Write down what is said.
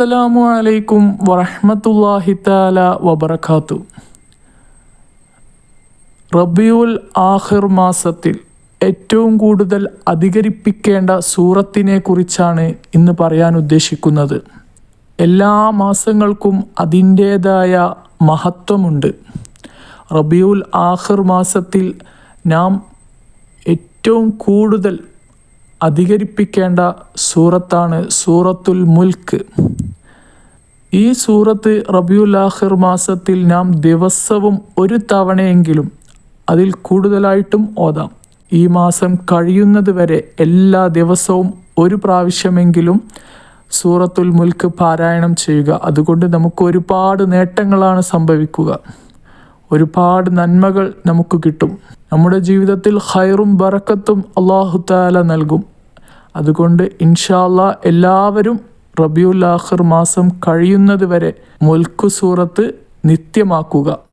അസ്സലാമു അലൈക്കും വറഹ്മത്തുള്ളാഹി താല വബർക്കാത്തു റബിയുൽ ആഹിർ മാസത്തിൽ ഏറ്റവും കൂടുതൽ അധികരിപ്പിക്കേണ്ട സൂറത്തിനെ കുറിച്ചാണ് ഇന്ന് പറയാൻ ഉദ്ദേശിക്കുന്നത്. എല്ലാ മാസങ്ങൾക്കും അതിന്റേതായ മഹത്വമുണ്ട്. റബിയുൽ ആഹിർ മാസത്തിൽ നാം ഏറ്റവും കൂടുതൽ അധികരിപ്പിക്കേണ്ട സൂറത്താണ് സൂറത്തുൽ മുൽക്ക്. ഈ സൂറത്ത് റബിയുൽ ആഹിർ മാസത്തിൽ നാം ദിവസവും ഒരു തവണയെങ്കിലും അതിൽ കൂടുതലായിട്ടും ഓതാം. ഈ മാസം കഴിയുന്നത് വരെ എല്ലാ ദിവസവും ഒരു പ്രാവശ്യമെങ്കിലും സൂറത്തുൽ മുൽക്ക് പാരായണം ചെയ്യുക. അതുകൊണ്ട് നമുക്ക് ഒരുപാട് നേട്ടങ്ങളാണ് സംഭവിക്കുക. ഒരുപാട് നന്മകൾ നമുക്ക് കിട്ടും. നമ്മുടെ ജീവിതത്തിൽ ഹൈറും ബറക്കത്തും അള്ളാഹുത്താല നൽകും. അതുകൊണ്ട് ഇൻഷാല്ല എല്ലാവരും റബിയുൽ ആഖിർ മാസം കഴിയുന്നത് വരെ മുൽക്കു സൂറത്ത് നിത്യമാക്കുക.